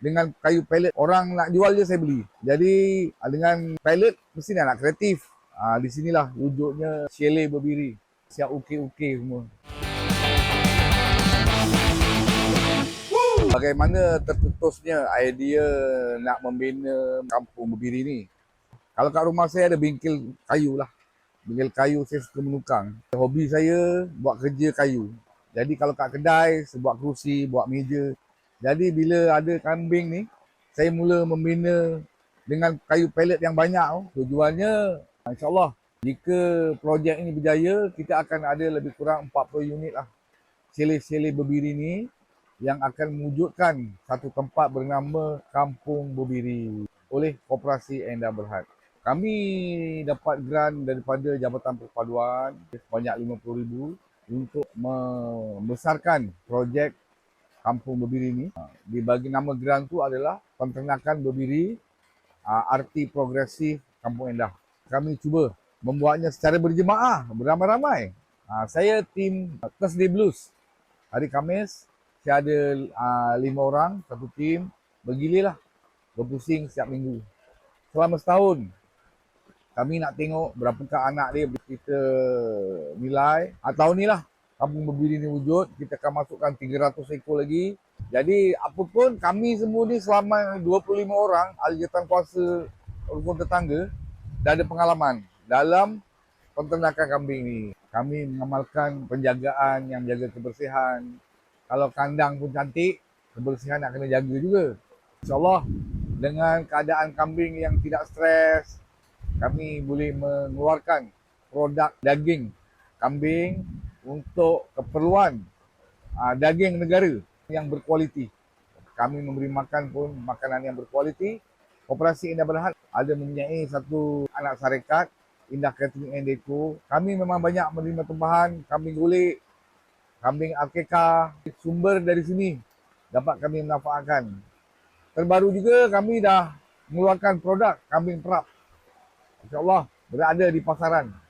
dengan kayu pellet. Orang nak jual je saya beli. Jadi ah, dengan pellet mesti nak kreatif. Ah, di sinilah wujudnya chalet berdiri. Siap ukir-ukir semua. Bagaimana tercetusnya idea nak membina kampung berbiri ni? Kalau kat rumah saya ada bengkel kayu lah. Bengkel kayu saya suka menukang. Hobi saya buat kerja kayu. Jadi kalau kat kedai, buat kerusi, buat meja. Jadi bila ada kambing ni, saya mula membina dengan kayu pellet yang banyak. tu. Tujuannya, insyaAllah, jika projek ini berjaya, kita akan ada lebih kurang 40 unit lah. Chalet-chalet berbiri ni yang akan mewujudkan satu tempat bernama Kampung Berbiri oleh Koperasi Endah Berhad. Kami dapat grant daripada Jabatan Perpaduan sebanyak RM50,000 untuk membesarkan projek Kampung Berbiri ini. Dibagi nama grant tu adalah Penternakan Berbiri ah, RT Progresif Kampung Endah. Kami cuba membuatnya secara berjemaah, beramai-ramai. Ah, Saya tim Thursday Blues. Hari Khamis, saya ada lima orang, satu tim. Bergililah, berpusing setiap minggu. Selama setahun, kami nak tengok berapakah anak dia kita nilai. Tahun ni lah, kampung berbiri ni wujud. Kita akan masukkan 300 ekor lagi. Jadi, apa pun kami semua ni selama 25 orang, ahli jawatan kuasa rukun tetangga, dah ada pengalaman dalam penternakan kambing ni. Kami mengamalkan penjagaan yang menjaga kebersihan, kalau kandang pun cantik, kebersihan nak kena jaga juga. InsyaAllah dengan keadaan kambing yang tidak stres, kami boleh mengeluarkan produk daging kambing untuk keperluan aa, daging negara yang berkualiti. Kami memberi makan pun makanan yang berkualiti. Koperasi Indah Berhad ada mempunyai satu anak syarikat Indah Catering and Deco. Kami memang banyak menerima tempahan kambing gulik, kambing akekah, sumber dari sini dapat kami manfaatkan. Terbaru juga kami dah mengeluarkan produk kambing perap. InsyaAllah berada di pasaran.